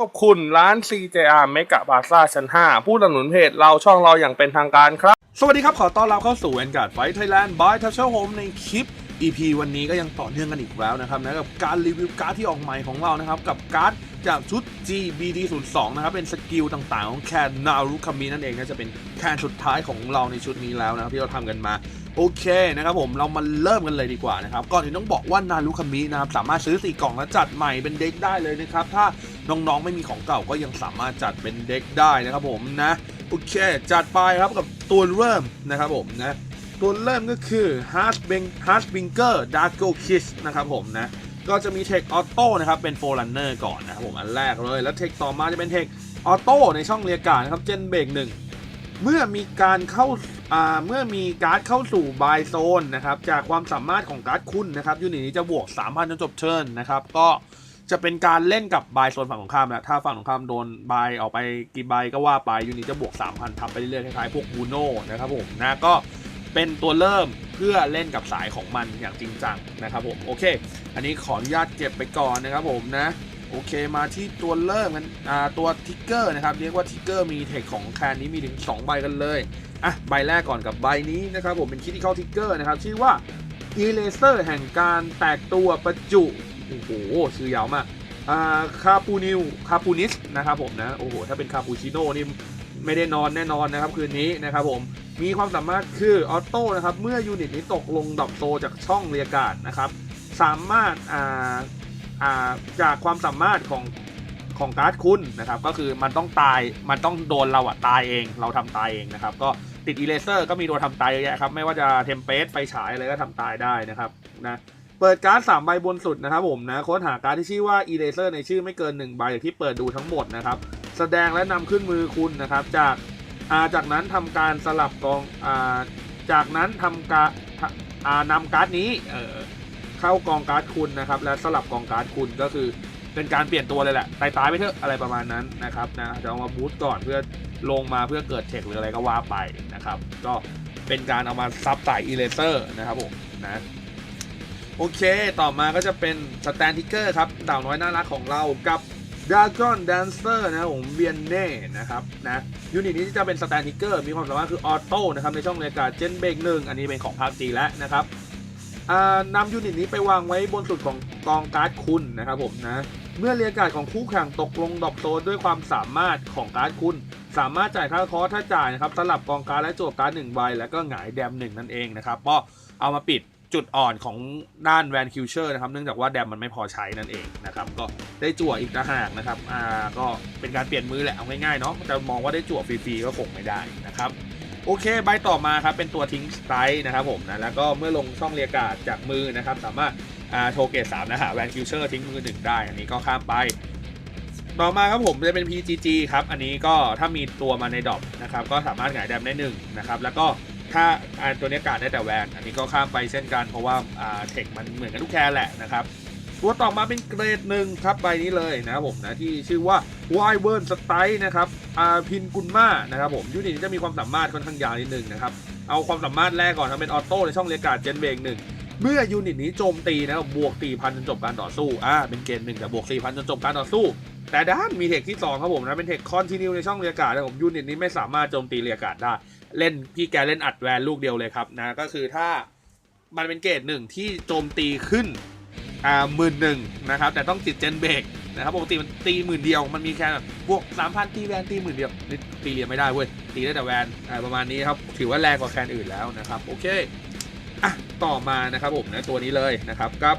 ขอบคุณร้าน CJR เมกะบาซ่าชั้น 5 ผู้สนับสนุนเพจเราช่องเราอย่างเป็นทางการครับ สวัสดีครับ ขอต้อนรับเข้าสู่ Vanguard Fight Thailand by t a c h e Home ในคลิป EP วันนี้ก็ยังต่อเนื่องกันอีกแล้วนะครับนะกับการรีวิวการ์ดที่ออกใหม่ของเรานะครับ กับการ์ดจากชุด GBD02 นะครับ เป็นสกิลต่างๆ ของแคนนารุคามินั่นเองนะจะเป็นแคนสุดท้ายของเราในชุดนี้แล้วนะครับที่เราทำกันมาโอเคนะครับผมเรามาเริ่มกันเลยดีกว่านะครับก่อนอื่นต้องบอกว่านารุคามินะครับสามารถซื้อ 4 กล่องแล้วจัดใหม่เป็นเด็กได้เลยนะครับถ้า น้องๆ ไม่มีของเก่าก็ยังสามารถจัดเป็นเด็กได้นะครับผมนะโอเค จัดไปครับกับตัวเริ่มนะครับผมนะตัวเริ่มก็คือ h a r t b i n h a r t b i n g e r Darko Kiss นะครับผมนะก็จะมีเทคออโต้นะครับเป็นโฟลันเนอร์ก่อนนะครับผมอันแรกเลย แล้วเทคต่อมาจะเป็นเทคออโต้ในช่องเรียกการนะครับเจนเบรกหนึ่งเมื่อมีการเข้าอ่าเมื่อมีการ์ดเข้าสู่บายโซนนะครับจากความสามารถของการ์ดคุณนะครับยูนิตนี้จะบวก 3,000จนจบเทิร์นนะครับก็ จะเป็นการเล่นกับบายโซนฝั่งของข้ามนะถ้าฝั่งของข้ามโดนบายออกไปกี่ใบก็ว่าไปยูนิตจะบวก 3,000ทับไปเรื่อยๆคล้ายๆพวกบูโน่นะครับผมนะก็เป็นตัวเริ่มเพื่อเล่นกับสายของมันอย่างจริงจังนะครับผมโอเค อันนี้ขออนุญาตเก็บไปก่อนนะครับผมนะโอเคมาที่ตัวเริ่มกันอ่าตัวทิกเกอร์นะครับเรียกว่าทิกเกอร์มีเทคของแคนนี้มีถึง 2 ใบกันเลยอะใบแรกก่อนกับใบนี้นะครับผมเป็นคิดที่เข้าทิกเกอร์นะครับชื่อว่า e r a s e r แห่งการแตกตัวประจุ โอ้โหชื่อยาวมากอ่าคาปูนิวคาปูนิสนะครับผมนะโอ้โหถ้าเป็นคาปูชิโน่นี่ไม่ได้นอนแน่นอนนะครับคืนนี้นะครับผมมีความสามารถคือออโต้นะครับเมื่อยูนิตนี้ตกลงดรอปโซจากช่องเรียการ์ดนะครับ สามารถอ่าอ่าจากความสามารถของของการ์ดคุณนะครับก็คือมันต้องตายมันต้องโดนเราอะตายเองเราทำตายเองนะครับ ก็ติดอีเลเซอร์ก็มีตัวทำตายเยอะแยะครับ ไม่ว่าจะเทมเพสไฟฉายอะไรก็ทำตายได้นะครับนะ เปิดการ์ดสามใบบนสุดนะครับผมนะค้นหาการ์ดที่ชื่อว่าอีเลเซอร์ในชื่อไม่เกิน 1 ใบที่เปิดดูทั้งหมดนะครับ แสดงและนำขึ้นมือคุณนะครับ จากาจากนั้นทำการสลับกองอาจากนั้นทำการอ่านำการ์ดนี้เข้ากองการ์ดคุณนะครับ และสลับกองการ์ดคุณก็คือเป็นการเปลี่ยนตัวเลยแหละตายตายไปเถอะอะไรประมาณนั้นนะครับนะจะเอามาบูตก่อนเพื่อลงมาเพื่อเกิดเทคหรืออะไรก็ว่าไปนะครับ ก็เป็นการเอามาซับสายอีเลเซอร์นะครับผมนะ โอเค ต่อมาก็จะเป็นสแตนติเกอร์ครับดาวน้อยน่ารักของเรากับด r a g o n Dancer นะครับผมเบียนเน่นะครับนะยูนิตนี้จะเป็นสแตนติเกอร์มีความสามารถคือออโต้นะครับในช่องเรียกกาเจนเบรกหนึ่งอันนี้เป็นของภาคจีแล้วนะครับอ่านำยูนิตนี้ไปวางไว้บนสุดของกองการ์ดคุณนะครับผมนะเมื่อเรียกกาดของคู่แข่งตกลงดอปโซนด้วยความสามารถของการ์ดคุณ สามารถจ่ายค่าคอถ้าจ่ายนะครับสลับกองการ์ดและโจทย์การ์ดหนึ่งใบแล้วก็หงายแดมหนึ่งนั่นเองนะครับก็เอามาปิด จุดอ่อนของด้านแวนคิวเชอร์นะครับ เนื่องจากว่าแดมมันไม่พอใช้นั่นเองนะครับ ก็ได้จั่วอีกต่างหากนะครับ อ่า ก็เป็นการเปลี่ยนมือแหละ เอาง่ายๆเนาะ จะมองว่าได้จั่วฟรีๆก็คงไม่ได้นะครับ โอเค ใบต่อมาครับ เป็นตัวทิ้งสไตล์นะครับผมนะ แล้วก็เมื่อลงช่องเรียการ์ดจากมือนะครับ สามารถ อ่าโชเกตสามนะฮะแวนคิวเชอร์ทิ้งมือหนึ่งได้ อันนี้ก็ข้ามไป ต่อมาครับผมจะเป็น PGG ครับ อันนี้ก็ถ้ามีตัวมาในดอปนะครับ ก็สามารถหงายแดมได้หนึ่งนะครับ แล้วก็ ถ้าอ่าตัวนี้การดได้แต่แวน อันนี้ก็ข้ามไปเช่นกัน เพราะว่าอ่าเทคมันเหมือนกันทุกแคร์แหละนะครับ ตัวต่อมาเป็นเกรดหนึ่งครับใบนี้เลยนะครับผมนะที่ชื่อว่า w i v e r n s t y นะครับอาพินกุลมานะครับผมยูนิตนี้จะมีความสามารถค่อนข้างยาวนิดนึงนะครับ เอาความสามารถแรกก่อนทำเป็นออโต้ในช่องเรียกการ์ดเจนเบงหนึ่งเมื่อยูนิตนี้โจมตีนะครับบวก4,000จนจบการต่อสู้อ่าเป็นเกณฑ์หนึ่งแต่บวก4,000จนจบการต่อสู้ แต่ด้านมีเทคที่ 2 ครับผมนะ เป็นเทคคอนติเนียในช่องเรียการ์ดนะผมยูนิตนี้ไม่สามารถโจมตีเรียการ์ดได้ เล่นพี่แกเล่นอัดแวนลูกเดียวเลยครับนะ ก็คือถ้ามันเป็นเกรดหนึ่งที่โจมตีขึ้นอ่าหมื่นหนึ่งนะครับ แต่ต้องติดเจนเบรกนะครับปกติมันตีหมื่นเดียวมันมีแค่แบวกสามพันตีแวนตีหมื่นเดียวนี่ตีเรียนไม่ได้เว้ยตีได้แต่แวนอ่าประมาณนี้ครับถือว่าแรงกว่าแคนอื่นแล้วนะครับโอเคอะต่อมานะครับผมนะตัวนี้เลยนะครับกับ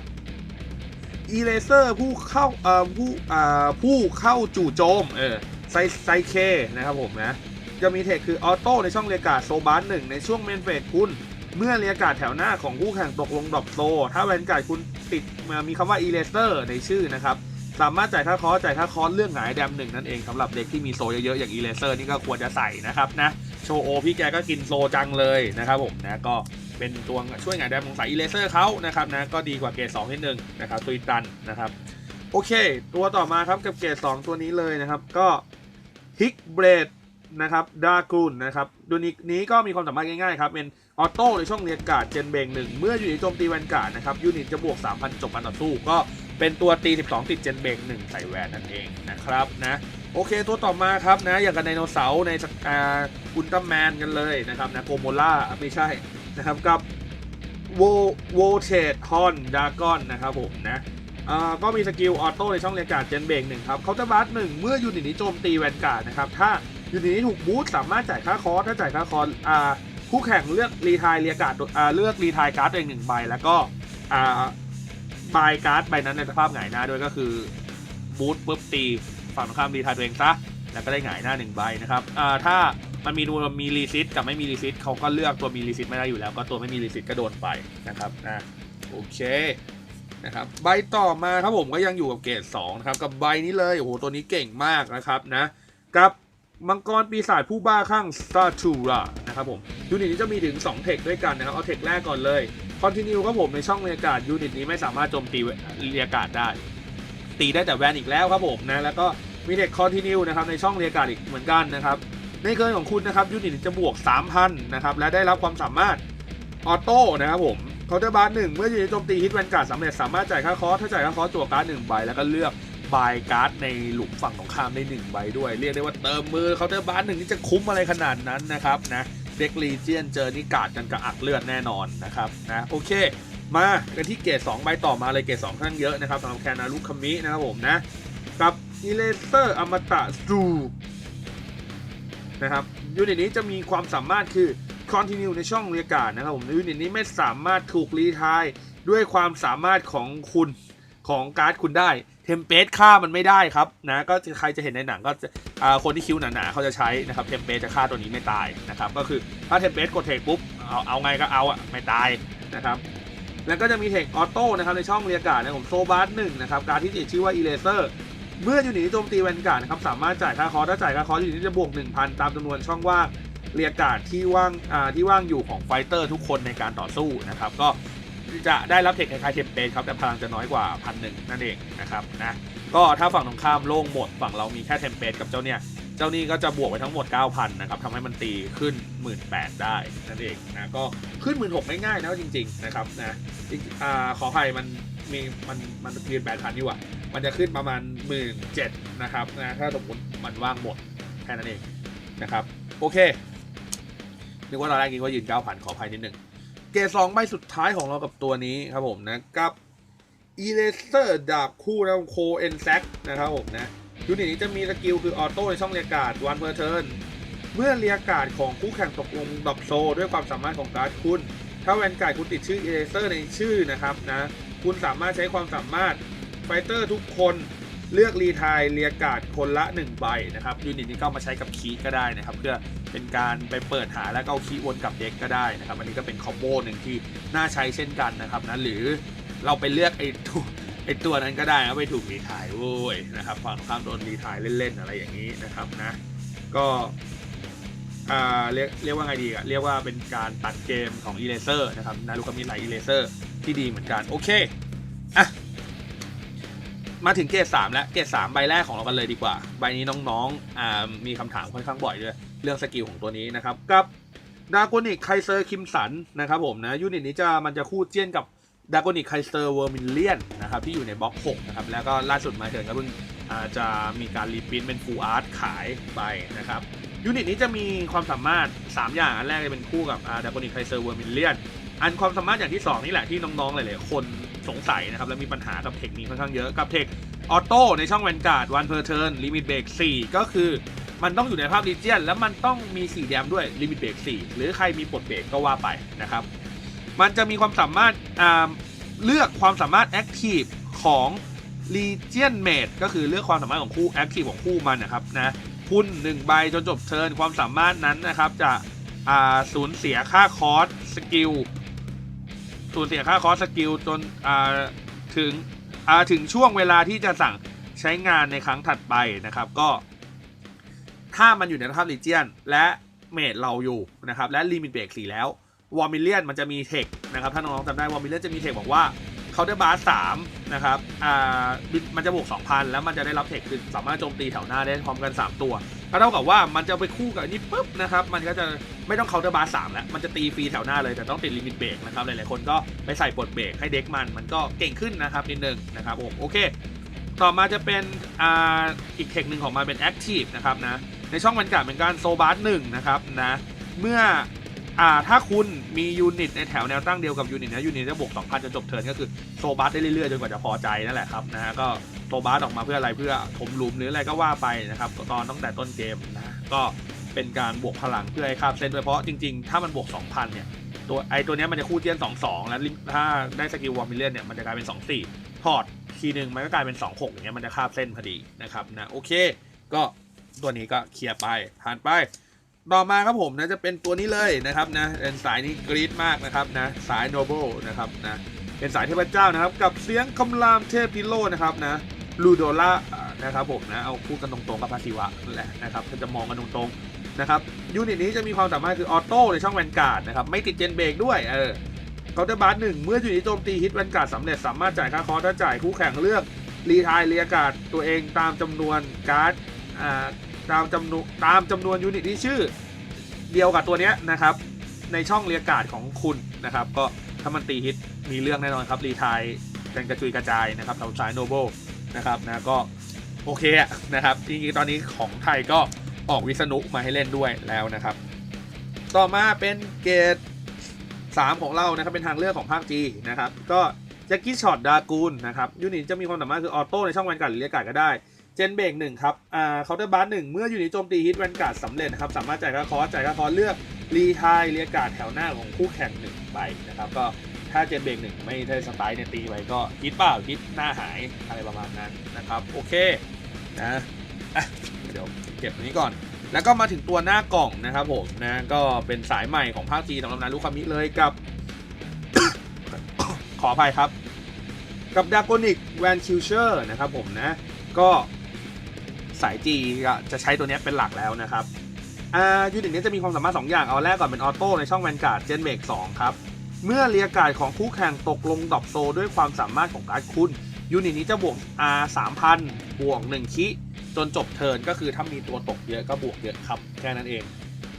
e r a s e r ผู้เข้าเอ่อผู้อ่าผู้เข้าจู่โจมเออไซไซเคนะครับผมนะจะมีเทคคือออโต้ในช่องเรียการ์ดโซบาร์หนึ่งในช่วงเมนเฟสคุณ เมื่อเรียการ์ดแถวหน้าของคู่แข่งตกลงดรอปโซ ถ้าแวนการ์ดคุณติดมามีคำว่า e r a s e r ในชื่อนะครับ สามารถจ่ายค่าคอสจ่ายค่าคอสเรื่องหายแดมหนึ่งนั่นเองสำหรับเด็กที่มีโซเยอะๆ อย่าง e r a s e r นี่ก็ควรจะใส่นะครับนะ โชโอพี่แกก็กินโซจังเลยนะครับผมนะก็ เป็นตัวช่วยงายแดมของสายอีเลเซอร์เขานะครับนะก็ดีกว่าเกรด2นิดนึงนะครับตุยตันนะครับโอเค ตัวต่อมาครับกับเกรด2ตัวนี้เลยนะครับ ก็ฮิกเบรดนะครับดากูนนะครับตัวนี้นี้ก็มีความสามารถง่ายๆครับเป็นออโต้ในช่องเรียกการ์ดเจนเบงหนึ่งเมื่อยูนิตโจมตีแวนการ์ดนะครับยูนิตจะบวก 3,000 จบการต่อสู้ก็เป็นตัวตี 12 ติดเจนเบรก1ใส่แวนนั่นเองนะครับนะโอเคตัวต่อมาครับนะอย่างกับไดโนเสาร์ในอุลตร้าแมนกันเลยนะครับนะโกโมล่าไม่ใช่ นะครับกับโวโวเทดฮอนดากอนนะครับผมนะก็มีสกิลออโต้ในช่องเรียกการ์ดเจนเบรกหนึ่งครับเขาจะบัสหนึ่งเมื่อยูนิตนี้โจมตีแวนการ์ดนะครับ ถ้ายูนิตนี้ถูกบูสต์สามารถจ่ายค่าคอร์สถ้าจ่ายค่าคอร์สคู่แข่งเลือกรีทายเรียการ์ดเลือกรีทายการ์ดตัวเองหนึ่งใบแล้วก็บายการ์ดใบนั้นในสภาพหงายหน้าด้วยก็คือบูทปุ๊บตีฝั่งตรงข้ามรีทายตัวเองซะแล้วก็ได้หงายหน้าหนึ่งใบนะครับถ้า มันมีดูมีรีซิตกับไม่มีรีซิตเขาก็เลือกตัวมีรีซิตไม่ได้อยู่แล้ว ก็ตัวไม่มีรีซิตก็โดนไปนะครับนะโอเคนะครับใบต่อมาครับผมก็ยังอยู่กับเกรด2นะครับกับใบนี้เลยโอ้โหตัวนี้เก่งมากนะครับนะกับมังกรปีศาจผู้บ้าข้าง s t a r t u r a นะครับผมยูนิตนี้จะมีถึง 2 เทคด้วยกันนะครับ เอาเทคแรกก่อนเลยคอนติเนียครับผมในช่องบรรยากาศยูนิตนี้ไม่สามารถโจมตีเรียกาศได้ ตีได้แต่แวนอีกแล้วครับผมนะแล้วก็มีเด็กคอนติเนียนะครับในช่องเรียกาศอีกเหมือนกันนะครับ ในเกินของคุณนะครับยูนิตจะบวก 3,000 นะครับ และได้รับความสามารถออโต้นะครับผมเคาน์เตอร์บาร์หนึ่งเมื่อยูนิตโจมตีฮิตแวนการ์ดสำเร็จสามารถจ่ายค่าคอร์สถ้าจ่ายค่าคอร์สจั่วการ์ดหนึ่งใบแล้วก็เลือกบายการ์ดในหลุมฝั่งตรงข้ามได้หนึ่งใบด้วย เรียกได้ว่าเติมมือเคาน์เตอร์บาร์หนึ่งนี่จะคุ้มอะไรขนาดนั้นนะครับนะเด็กลีเจียนเจอนี่กาดกันกระอักเลือดแน่นอนนะครับนะโอเคมากันที่เกรด2ใบต่อมาเลยเกรด2ค่อนข้างเยอะนะครับสำหรับแคนารุคามินะครับผมนะกับอีเลเซอร์อมตะสู นะครับยูนิตนี้จะมีความสามารถคือ Continue ในช่องเรียกการนะครับผมยูนิตนี้ไม่สามารถถูกรีทายด้วยความสามารถของคุณของการ์ดคุณได้เทมเพลตฆ่ามันไม่ได้ครับนะก็ใครจะเห็นในหนังก็จะคนที่คิ้วหนาๆเขาจะใช้นะครับเทมเพลตจะฆ่าตัวนี้ไม่ตายนะครับก็คือถ้าเทมเพลตกดเทคปุ๊บเอาเอาไงก็เอาอะไม่ตายนะครับแล้วก็จะมีเทคออโต้นะครับในช่องเรียกการ์ดนะผมโซบาร์หนึ่งนะครับการที่ติดชื่อว่าอีเลเซอร์ เมื่อยูนิตที่โจมตีแวนการ์ดนะครับสามารถจ่ายค่าคอร์สถ้าจ่ายค่าคอร์สยูนิตจะบวก 1,000 ตามจำนวนช่องว่างเรียกการ์ดที่ว่างที่ว่างอยู่ของไฟเตอร์ทุกคนในการต่อสู้นะครับก็จะได้รับเทคคล้ายๆเทมเปลครับแต่พลังจะน้อยกว่าพันหนึ่งนั่นเองนะครับนะก็ถ้าฝั่งตรงข้ามโล่งหมดฝั่งเรามีแค่เทมเปลกับเจ้าเนี่ยเจ้านี่ก็จะบวกไปทั้งหมด 9,000นะครับทำให้มันตีขึ้น 18,000 ได้นั่นเองนะก็ขึ้น 16,000ง่ายๆนะจริง ๆ นะครับนะอ่าขออภัยมันมีมันมันเรียืน8,000อยู่อะ มันจะขึ้นประมาณ 17,000นะครับนะถ้าสมมติมันว่างหมดแค่นั้นเองนะครับ โอเคนึกว่าตอนแรกคิดว่ายืน9,000ขออภัยนิดหนึ่งเกสองใบสุดท้ายของเรากับตัวนี้ครับผมนะกับอีเลเซอร์ดาบคู่นะโคเอนแซกนะครับผมนะยูนิตนี้จะมีสกิลคือออโต้ในช่องเรียกการ์ดวันเพอร์เทิร์นเมื่อเรียกการ์ดของคู่แข่งตกลงดรอปโซ ด้วยความสามารถของการ์ดคุณ ถ้าแวนการ์ดคุณติดชื่อเอเซอร์ในชื่อนะครับนะคุณสามารถใช้ความสามารถ ฟเตอร์ทุกคนเลือกรีทายเรียกาดคนละ 1 ใบนะครับยูนิตนี้ก็เอามาใช้กับคีก็ได้นะครับ เพื่อเป็นการไปเปิดหาแล้วก็เอาคีวนกับเด็กก็ได้นะครับ อันนี้ก็เป็นคอมโบหนึ่งที่น่าใช้เช่นกันนะครับนะหรือเราไปเลือกไอ้ตัวไอตัวนั้นก็ได้นะไปถูกรีทายโว้ยนะครับฝั่งตรงข้ามโดนรีทายเล่นๆอะไรอย่างนี้นะครับนะก็เรียกเรียกว่าไงดีอะเรียกว่าเป็นการตัดเกมของ e r a s e r นะครับนารุกามิไล e r a s e r ที่ดีเหมือนกัน โอเคอะ มาถึงเกรดสามแล้วเกรดสามใบแรกของเรากันเลยดีกว่า ใบนี้น้องๆอ่ามีคำถามค่อนข้างบ่อยด้วย เรื่องสกิลของตัวนี้นะครับ กับดากอนิกไคเซอร์คิมสันนะครับผมนะยูนิตนี้จะมันจะคู่เจี้ยนกับดากอนิกไคเตอร์เวอร์มิเลียนนะครับที่อยู่ในบล็อก6นะครับแล้วก็ล่าสุดมาเถิดก็เพิ่งอ่าจะมีการรีพิมพ์เป็นฟูลอาร์ตขายไปนะครับยูนิตนี้จะมีความสามารถ 3 อย่างอันแรกจะเป็นคู่กับดากอนิกไคเตอร์เวอร์มิเลียนอันความสามารถอย่างที่ 2 นี่แหละที่น้องๆหลายๆคน สงสัยนะครับ และมีปัญหากับเทคนี้ค่อนข้างเยอะกับเทคออโต้ในช่องแวนการ์ดวันเพอร์เทิร์นลิมิตเบรก4ก็คือมันต้องอยู่ในภาพรีเจียน แล้วมันต้องมี4แดมด้วยลิมิตเบรก4หรือใครมีปลดเบรกก็ว่าไปนะครับ มันจะมีความสามารถเลือกความสามารถ Active ของ Legion Mate ก็คือเลือกความสามารถของคู่ Active ของคู่มันนะครับนะคุณ1ใบจนจบเทิร์นความสามารถนั้นนะครับจะสูญเสียค่าคอร์สสกิล สูญเสียค่าคอสสกิลจนถึงถึงช่วงเวลาที่จะสั่งใช้งานในครั้งถัดไปนะครับก็ ถ้ามันอยู่ในสภาพ Legion และเมดเราอยู่นะครับและลิมิตเบรก4แล้ววอร์มิเลียนมันจะมีเทคนะครับถ้าน้องๆจำได้วอร์มิเลียนจะมีเทคบอกว่าเขาได้บาร์สามนะครับอ่ามันจะบวก 2,000 แล้วมันจะได้รับเทคคือสามารถโจมตีแถวหน้าได้พร้อมกัน 3 ตัว ก็เท่ากับว่ามันจะไปคู่กับอันนี้ปุ๊บนะครับมันก็จะไม่ต้องเคาน์เตอร์บาร์สามแล้วมันจะตีฟรีแถวหน้าเลยแต่ต้องติดลิมิตเบรกนะครับหลายๆคนก็ไปใส่ปลดเบรกให้เด็กมันมันก็เก่งขึ้นนะครับนิดนึงนะครับผมโอเค ต่อมาจะเป็นอ่าอีกเทคหนึ่งของมันเป็น Active นะครับนะในช่องบรรยากาศเป็นการโซบาร์หนึ่งนะครับนะเมื่ออ่าถ้าคุณมียูนิตในแถวแนวตั้งเดียวกับยูนิตนะยูนิตจะบวก2,000จนจบเทิร์นก็คือโซบาร์ได้เรื่อยๆจนกว่าจะพอใจนั่นแหละครับนะก็ โซบาร์ออกมาเพื่ออะไรเพื่อถมหลุมหรืออะไรก็ว่าไปนะครับตอนตั้งแต่ต้นเกมนะก็เป็นการบวกพลังเพื่อให้คาบเส้นด้วยเพราะจริงๆ ถ้ามันบวก 2,000 เนี่ยตัวไอตัวนี้มันจะคู่เจียน2-2 แล้วถ้าได้สกิลวอร์มิเลียนเนี่ยมันจะกลายเป็น 2-4 ถอดทีหนึ่งมันก็กลายเป็น 2 6อย่างเงี้ยมันจะคาบเส้นพอดีนะครับนะโอเค ก็ตัวนี้ก็เคลียร์ไปผ่านไป ต่อมาครับผมนะจะเป็นตัวนี้เลยนะครับนะเป็นสายนี้กรี๊ดมากนะครับนะสายโนเบิลนะครับนะเป็นสายเทพเจ้านะครับ กับเสียงคำรามเทพพิโลนะครับนะ ลูโดล่านะครับผมนะเอาพูดกันตรงๆกับพาซิวะนั่นแหละนะครับถ้าจะมองกันตรงๆนะครับยูนิตนี้จะมีความสามารถคือออโต้ในช่องแวนการ์ดนะครับไม่ติดเจนเบรกด้วยเออเคาน์เตอร์บาร์หนึ่งเมื่ออยู่ในโจมตีฮิตแวนการ์ดสำเร็จสามารถจ่ายค่าคอร์สถ้าจ่ายคู่แข่งเลือกรีทายเรียการ์ดตัวเองตามจำนวนการ์ดอ่าตามจำนวนตามจำนวนยูนิตที่ชื่อ เดียวกับตัวเนี้ยนะครับ ในช่องเรียการ์ดของคุณนะครับ ก็ถ้ามันตีฮิตมีเรื่องแน่นอนครับรีทายกันกระจุยกระจายนะครับทางสายโนเบิล นะครับนะก็โอเคอะนะครับจริงๆตอนนี้ของไทยก็ออกวิษณุมาให้เล่นด้วยแล้วนะครับ ต่อมาเป็นเกรด3ของเรานะครับเป็นทางเลือกของภาค G นะครับ ก็แจ็คกี้ช็อตดากูลนะครับยูนิตจะมีความสามารถคือออโต้ในช่องแวนการ์ดหรือเรียกการ์ดก็ได้ เจนเบรกหนึ่งครับอ่าเคาน์เตอร์บาร์หนึ่งเมื่อยูนิตโจมตีฮิตแวนการ์ดสำเร็จนะครับ สามารถจ่ายค่าคอร์สจ่ายค่าคอร์สเลือกรีทายเรียกการ์ดแถวหน้าของคู่แข่งหนึ่งใบนะครับ ก็ ถ้าเจนเบรกหนึ่งไม่ได้สไตล์เนี่ยตีไว้ก็ฮิตเปล่าฮิตหน้าหายอะไรประมาณนั้นนะครับโอเคนะะเดี๋ยวเก็บอันนี้ก่อน แล้วก็มาถึงตัวหน้ากล่องนะครับผมนะก็เป็นสายใหม่ของภาคจีสำหรับนารุคามิเลยกับ ขออภัยครับ กับด a ก o นิกแวนคิวเชอร์นะครับผมนะ ก็สายจีจะใช้ตัวนี้เป็นหลักแล้วนะครับอ่ายูนิตนี้จะมีความสามารถ 2 อย่าง เอาแรกก่อนเป็นออโต้ในช่องแวนการ์ดเจนเบรก2ครับ เมื่อเรียการ์ดของคู่แข่งตกลงดอปโซด้วยความสามารถของการ์ดคุณ ยูนิตนี้จะบวก R 3,000 บวก 1 คิจนจบเทิร์นก็คือถ้ามีตัวตกเยอะก็บวกเยอะครับ แค่นั้นเอง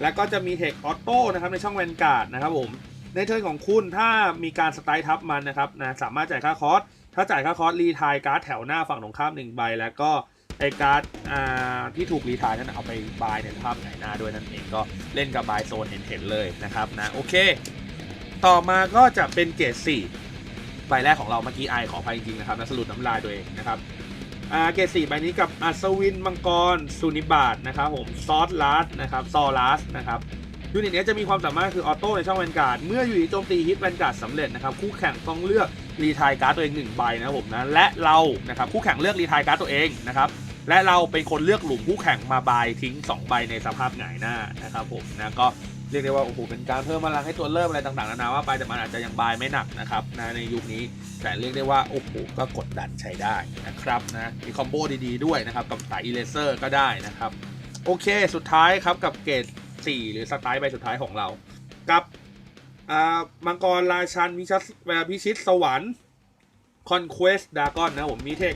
แล้วก็จะมีเทคออโต้นะครับในช่องแวนการ์ดนะครับผม ในเทิร์นของคุณถ้ามีการสไตล์ทับมันนะครับนะสามารถจ่ายค่าคอร์สถ้าจ่ายค่าคอร์สรีทายการ์ดแถวหน้าฝั่งตรงข้ามหนึ่งใบ แล้วก็ไอการ์ดอ่าที่ถูกรีทายนั้นเอาไปบายในภาพไหนหน้าด้วยนั่นเองก็เล่นกับบายโซนเห็นๆเลยนะครับนะโอเค ต่อมาก็จะเป็นเกรด4ใบแรกของเราเมื่อกี้ไอขออภัยจริงๆนะครับนะสรุปน้ำลายตัวเองนะครับอาเกรดสี่ใบนี้กับอัศวินมังกรสุนิบาตนะครับผมซอสลาสนะครับซอลาสนะครับยูนิตนี้จะมีความสามารถคือออโต้ในช่องแวนการ์ดเมื่ออยู่ดีโจมตีฮิตแวนการ์ดสำเร็จนะครับคู่แข่งต้องเลือกรีทายการ์ดตัวเองหนึ่งใบนะครับผมนะและเรานะครับคู่แข่งเลือกรีทายการ์ดตัวเองนะครับและเราเป็นคนเลือกหลุมคู่แข่งมาบายทิ้ง 2 ใบในสภาพหงายหน้านะครับผมนะก็ เรียกได้ว่าโอ้โหเป็นการเพิ่มพลังให้ตัวเริ่มอะไรต่างๆนานาว่าไปแต่มันอาจจะยังบายไม่หนักนะครับนะในยุคนี้ แต่เรียกได้ว่าโอ้โหก็กดดันใช้ได้นะครับนะมีคอมโบดีๆด้วยนะครับกับสายอีเลเซอร์ก็ได้นะครับ โอเคสุดท้ายครับกับเกรด4 หรือสไตล์ใบสุดท้ายของเรา กับอ่ามังกรราชันพิชิตพิชิตสวรรค์ Conquest Dragon นะผมมีเทค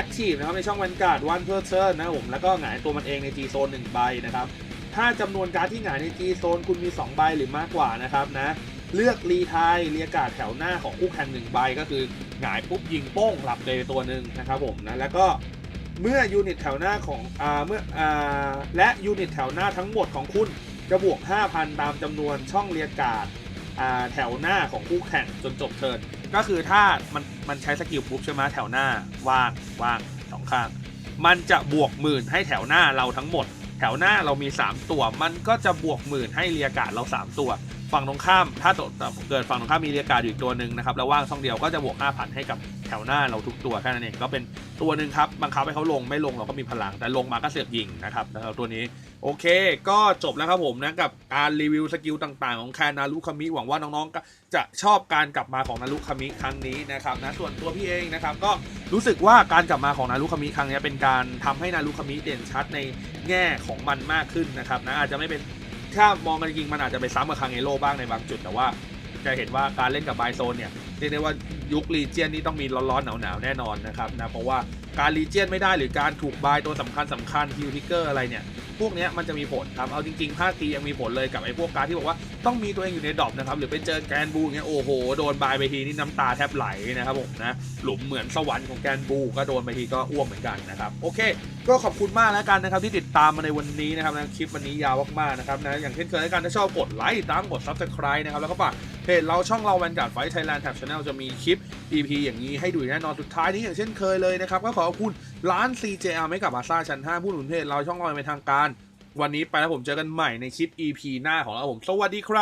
Active นะครับในช่องวันการ์ดวันเพอร์เซอร์นะผมแล้วก็หงายตัวมันเองใน G Zone 1ใบนะครับ ถ้าจำนวนการดที่หงายใน G Zone คุณมี 2 ใบหรือมากกว่านะครับนะ เลือกรีทายเรียกกาดแถวหน้าของคู่แข่งหนึ่งใบก็คือหงายปุ๊บยิงโป้งหลับเลยตัวหนึ่งนะครับผมนะแล้วก็เมื่อยูนิตแถวหน้าของอ่าเมื่ออ่าและยูนิตแถวหน้าทั้งหมดของคุณจะบวก 5,000 ตามจำนวนช่องเรียกกาดอ่าแถวหน้าของคู่แข่งจนจบเทิร์นก็คือถ้ามันมันใช้สกิลปุ๊บใช่ไหมแถวหน้าว่างว่างสองข้างมันจะบวกหมื่นให้แถวหน้าเราทั้งหมด แถวหน้าเรามี 3 ตัว มันก็จะบวกหมื่นให้เรียการ์ดเรา 3 ตัว ฝั่งตรงข้ามถ้าตัวเกิดฝั่งตรงข้ามมีเรียการ์ดอยู่อีกตัวหนึ่งนะครับแล้วว่างช่องเดียวก็จะบวก 5,000 ให้กับแถวหน้าเราทุกตัวแค่นั้นเองก็เป็นตัวหนึ่งครับ บังคับให้เขาลงไม่ลงเราก็มีพลัง แต่ลงมาก็เสือกยิงนะครับแล้วตัวนี้โอเค ก็จบแล้วครับผมนะกับการรีวิวสกิลต่างๆ ของแคนนารุคามิหวังว่าน้องๆจะชอบการกลับมาของนารุคามิครั้งนี้นะครับนะส่วนตัวพี่เองนะครับก็รู้สึกว่าการกลับมาของนารุคามิครั้งนี้เป็นการทำให้นารุคามิเด่นชัดในแง่ของมันมากขึ้นนะครับนะอาจจะไม่เป็นถ้ามองกันจริงมันอาจจะไปซ้ำกับคังเอโร่บ้างในบางจุดแต่ว่าจะเห็นว่าการเล่นกับบายโซนเนี่ย เรียกได้ว่ายุครีเจียนนี่ต้องมีร้อนๆหนาวๆแน่นอนนะครับนะเพราะว่าการรีเจียนไม่ได้หรือการถูกบายตัวสำคัญสำคัญฮิวทิกเกอร์อะไรเนี่ยพวกนี้มันจะมีผลครับ เอาจริงๆภาคทียังมีผลเลยกับไอ้พวกการที่บอกว่าต้องมีตัวเองอยู่ในดอปนะครับ หรือไปเจอแกนบูงเงี้ยโอ้โห โดนบายไปทีนี่น้ำตาแทบไหลนะครับผมนะ หลุมเหมือนสวรรค์ของแกนบูก็โดนไปทีก็อ้วกเหมือนกันนะครับ โอเค ก็ขอบคุณมากแล้วกันนะครับที่ติดตามมาในวันนี้นะครับนะคลิปวันนี้ยาวมากๆนะครับนะอย่างเช่นเคยแล้วกันถ้าชอบกดไลค์ตามกด subscribe นะครับแล้วก็ฝาก เพจเราช่องเราแวนการ์ดไฟไทยแลนด์แท็บชาแนลจะมีคลิป EP อย่างนี้ให้ดูแน่นอนสุดท้ายนี้อย่างเช่นเคยเลยนะครับ ก็ขอขอบคุณร้าน CJR ไม่กับอาซาชั้น 5 ผู้หนุนเพจเราช่องเราเป็นทางการ วันนี้ไปแล้วผมเจอกันใหม่ในคลิป EP หน้าของเราผมสวัสดีครับ